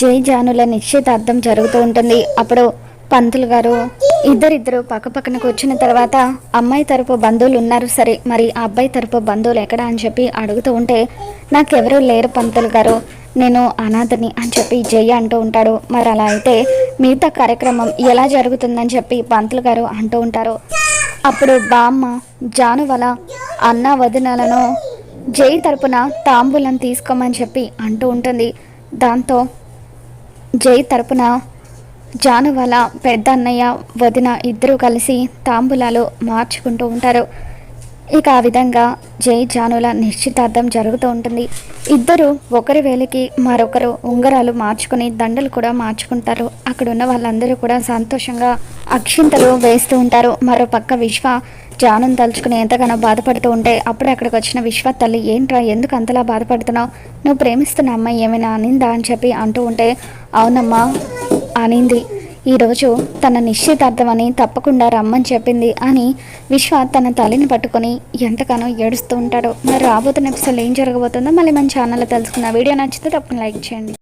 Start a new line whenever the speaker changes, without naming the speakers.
జై జానుల నిశ్చితార్థం జరుగుతూ ఉంటుంది. అప్పుడు పంతులు గారు ఇద్దరిద్దరు పక్కపక్కన కూర్చున్న తర్వాత అమ్మాయి తరపు బంధువులు ఉన్నారు. సరే మరి ఆ అబ్బాయి తరపు బంధువులు ఎక్కడ అని చెప్పి అడుగుతూ ఉంటే నాకెవరూ లేరు పంతులు గారు. నేను అనాథని అని చెప్పి జయ అంటూ ఉంటాడు. మరి అలా అయితే మిగతా కార్యక్రమం ఎలా జరుగుతుందని చెప్పి పంతులు గారు అంటూ ఉంటారు. అప్పుడు బామ్మ జాను వల అన్న వదినలను జై తరపున తాంబూలం తీసుకోమని చెప్పి అంటూ ఉంటుంది. దాంతో జై తరపున జాను వాళ్ళ పెద్ద అన్నయ్య వదిన ఇద్దరూ కలిసి తాంబూలాలు మార్చుకుంటూ ఉంటారు. ఇక ఆ విధంగా జై జానుల నిశ్చితార్థం జరుగుతూ ఉంటుంది. ఇద్దరు ఒకరి వేలికి మరొకరు ఉంగరాలు మార్చుకుని దండలు కూడా మార్చుకుంటారు. అక్కడ ఉన్న వాళ్ళందరూ కూడా సంతోషంగా అక్షింతలు వేస్తూ ఉంటారు. మరో పక్క విశ్వ జానం తలుచుకుని ఎంతగానో బాధపడుతూ ఉంటే అప్పుడే అక్కడికి వచ్చిన విశ్వ తల్లి ఏంట్రా ఎందుకు అంతలా బాధపడుతున్నావు? నువ్వు ప్రేమిస్తున్న అమ్మాయి ఏమైనా అనిందా? అని చెప్పి అంటూ ఉంటే అవునమ్మా అనింది. ఈరోజు తన నిశ్చితార్థం అని తప్పకుండా రమ్మని చెప్పింది అని విశ్వ తన తల్లిని పట్టుకొని ఎంతగానో ఏడుస్తూ ఉంటాడు. మరి రాబోతున్న ఎపిసోడ్ ఏం జరగబోతుందో మళ్ళీ మన ఛానల్లో తెలుసుకున్న వీడియో నచ్చితే తప్పకుండా లైక్ చేయండి.